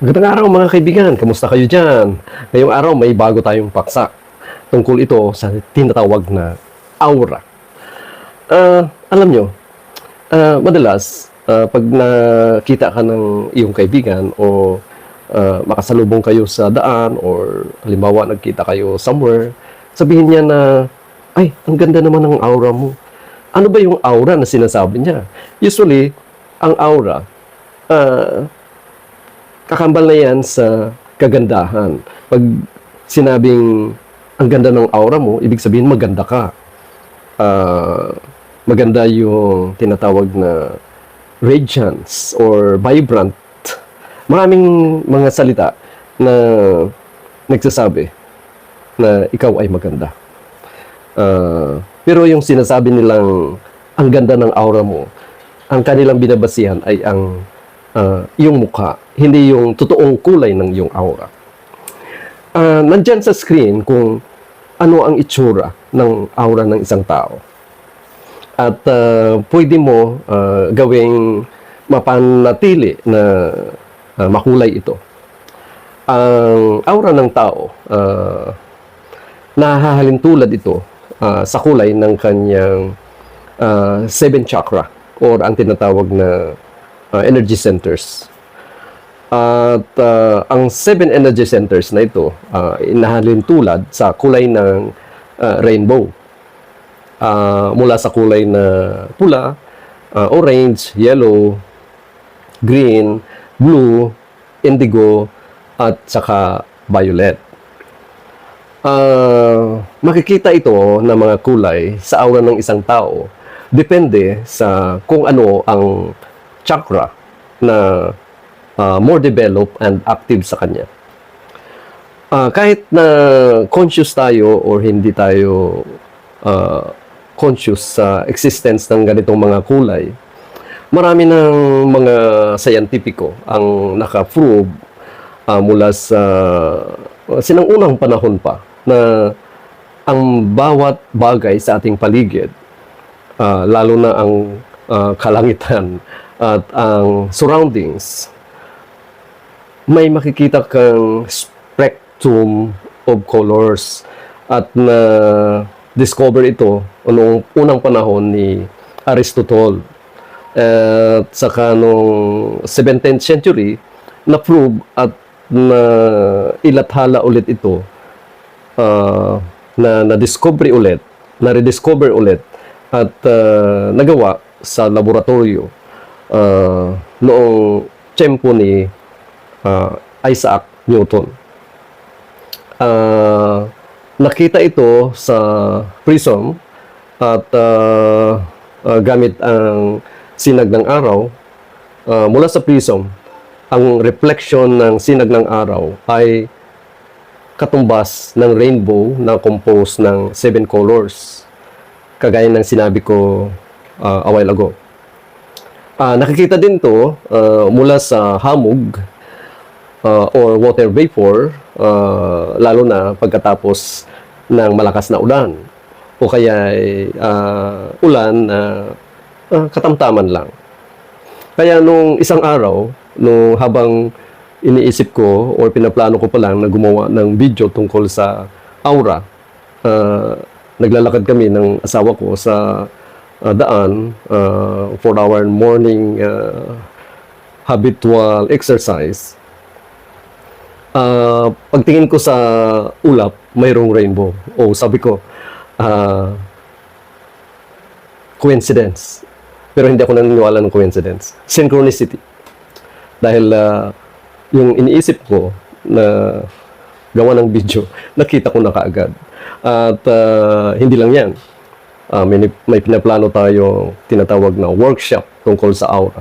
Magandang araw mga kaibigan, kamusta kayo dyan? Ngayong araw may bago tayong paksa tungkol ito sa tinatawag na aura. Ah, alam nyo, ah, madalas ah, pag nakita ka ng iyong kaibigan o ah, makasalubong kayo sa daan or halimbawa nagkita kayo somewhere, sabihin niya na, ay, ang ganda naman ng aura mo. Ano ba yung aura na sinasabi niya? Usually, ang aura, ah, kakambal na yan sa kagandahan. Pag sinabing ang ganda ng aura mo, ibig sabihin maganda ka. Ah, maganda yung tinatawag na radiance or vibrant. Maraming mga salita na nagsasabi na ikaw ay maganda. Ah, pero yung sinasabi nilang ang ganda ng aura mo, ang kanilang binabasihan ay ang ah, iyong mukha, hindi yung totoong kulay ng iyong aura. Ah, nandyan sa screen kung ano ang itsura ng aura ng isang tao. At ah, pwede mo ah, gawing mapanatili na ah, makulay ito. Ang aura ng tao, ah, nahahalin tulad ito ah, sa kulay ng kanyang ah, seven chakra or ang tinatawag na ah, energy centers. At ah, ang seven energy centers na ito, uh, inahalin tulad sa kulay ng ah, rainbow. Ah, mula sa kulay na pula, ah, orange, yellow, green, blue, indigo, at saka violet. Ah, makikita ito ng mga kulay sa aura ng isang tao depende sa kung ano ang chakra na ah, more developed and active sa kanya. Ah, kahit na conscious tayo or hindi tayo ah, conscious sa existence ng ganitong mga kulay, marami ng mga scientifico ang naka-prove ah, mula sa sinangunang panahon pa na ang bawat bagay sa ating paligid, ah, lalo na ang ah, kalangitan at ang surroundings, may makikita kang spectrum of colors at na discover ito noong unang panahon ni Aristotle. At saka noong 17th century, na-prove at na ilathala ulit ito ah, na na-discover ulit, na-rediscover ulit at ah, nagawa sa laboratorio ah, noong tiyempo ni ah, Isaac Newton. Ah, nakita ito sa prism at ah, ah, gamit ang sinag ng araw ah, mula sa prism ang reflection ng sinag ng araw ay katumbas ng rainbow na composed ng seven colors kagaya ng sinabi ko ah, a while ago. Ah, nakikita din to ah, mula sa hamog ah, or water vapor ah, lalo na pagkatapos ng malakas na ulan o kaya ay, ah, ulan na ah, katamtaman lang. Kaya nung isang araw, nung habang iniisip ko or pinaplano ko pa lang na gumawa ng video tungkol sa aura, ah, naglalakad kami ng asawa ko sa ah, daan ah, for our morning ah, habitual exercise. Ah, pagtingin ko sa ulap, mayroong rainbow. O sabi ko, ah, coincidence. Pero hindi ako naniniwala ng coincidence. Synchronicity. Dahil ah, yung iniisip ko na gawa ng video, nakita ko na kaagad. At ah, hindi lang yan. Ah, may, may pinaplano tayo tinatawag na workshop tungkol sa aura.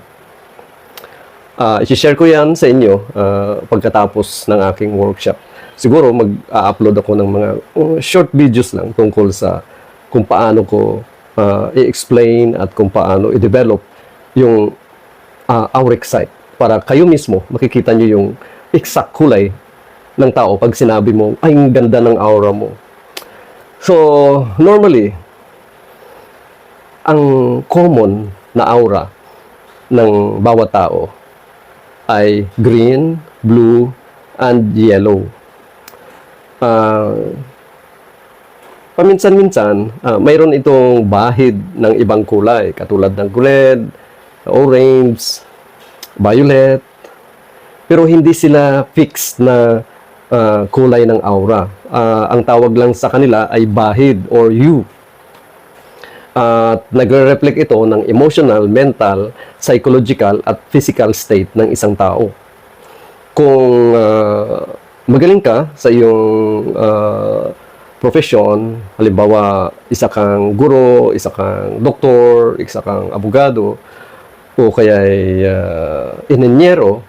Ah, i-share ko yan sa inyo ah, pagkatapos ng aking workshop. Siguro mag-upload ako ng mga uh, short videos lang tungkol sa kung paano ko ah, i-explain at kung paano i-develop yung ah, auric site para kayo mismo makikita nyo yung exact kulay ng tao pag sinabi mo, ay, ang ganda ng aura mo. So, normally, ang common na aura ng bawat tao ay green, blue, and yellow. Ah, paminsan-minsan, ah, mayroon itong bahid ng ibang kulay, katulad ng red, orange, violet, pero hindi sila fixed na ah, kulay ng aura. Ah, ang tawag lang sa kanila ay bahid or hue. At nagre-reflect ito ng emotional, mental, psychological at physical state ng isang tao. Kung ah, magaling ka sa iyong ah, profession, halimbawa isa kang guro, isa kang doktor, isa kang abogado, o kaya uh, inenyero,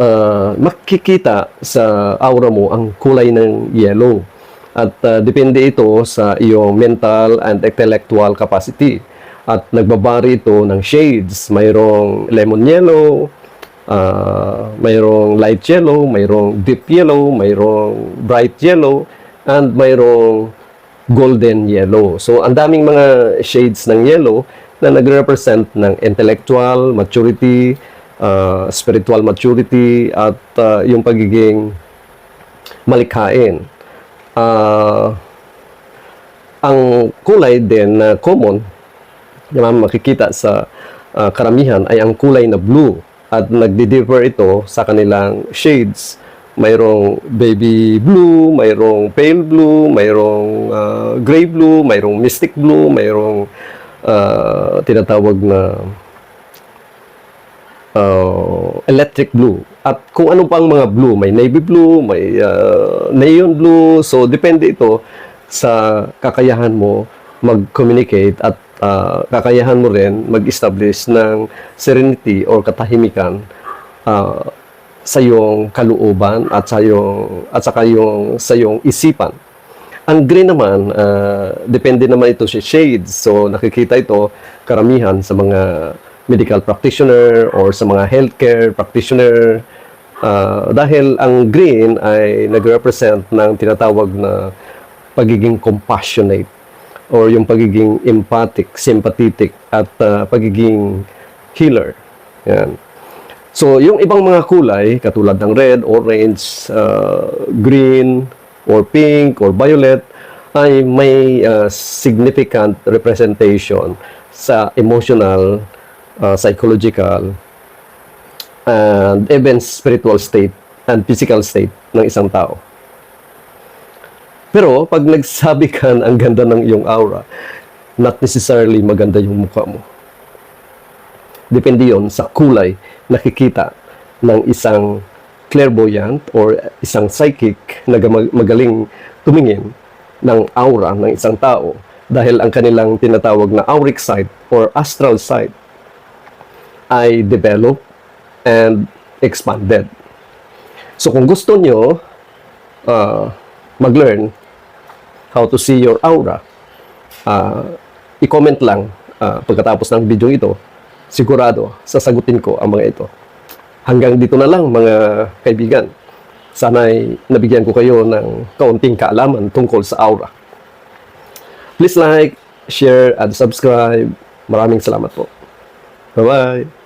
uh, makikita sa aura mo ang kulay ng yellow. At uh, depende ito sa iyong mental and intellectual capacity. At nagbabari ito ng shades. Mayroong lemon yellow, uh, mayroong light yellow, mayroong deep yellow, mayroong bright yellow, and mayroong golden yellow. So, ang daming mga shades ng yellow na nagre-represent ng intellectual maturity, uh, spiritual maturity, at uh, yung pagiging malikhain. Ah, ang kulay din na common na makikita sa ah, karamihan ay ang kulay na blue at nagdi-differ ito sa kanilang shades. Mayroong baby blue, mayroong pale blue, mayroong ah, gray blue, mayroong mystic blue, mayroong ah, tinatawag na uh, electric blue. At kung ano pang mga blue, may navy blue, may uh, neon blue. So, depende ito sa kakayahan mo mag-communicate at uh, kakayahan mo rin mag-establish ng serenity or katahimikan uh, sa iyong kalooban at sa iyong at sa yung sa iyong isipan. Ang green naman, uh, depende naman ito sa shades. So, nakikita ito karamihan sa mga medical practitioner or sa mga healthcare practitioner uh, dahil ang green ay nag-represent ng tinatawag na pagiging compassionate or yung pagiging empathic, sympathetic at uh, pagiging healer. Yan. So, yung ibang mga kulay, katulad ng red, orange, uh, green, or pink, or violet, ay may uh, significant representation sa emotional, uh, psychological, and even spiritual state and physical state ng isang tao. Pero pag nagsabi ka ang ganda ng iyong aura, not necessarily maganda yung mukha mo. Depende yon sa kulay nakikita ng isang clairvoyant or isang psychic na magaling tumingin ng aura ng isang tao dahil ang kanilang tinatawag na auric sight or astral sight ay developed and expanded. So kung gusto nyo uh, mag-learn how to see your aura, uh, i-comment lang uh, pagkatapos ng video ito, sigurado sasagutin ko ang mga ito. Hanggang dito na lang mga kaibigan. Sana'y nabigyan ko kayo ng kaunting kaalaman tungkol sa aura. Please like, share, and subscribe. Maraming salamat po. Bye-bye!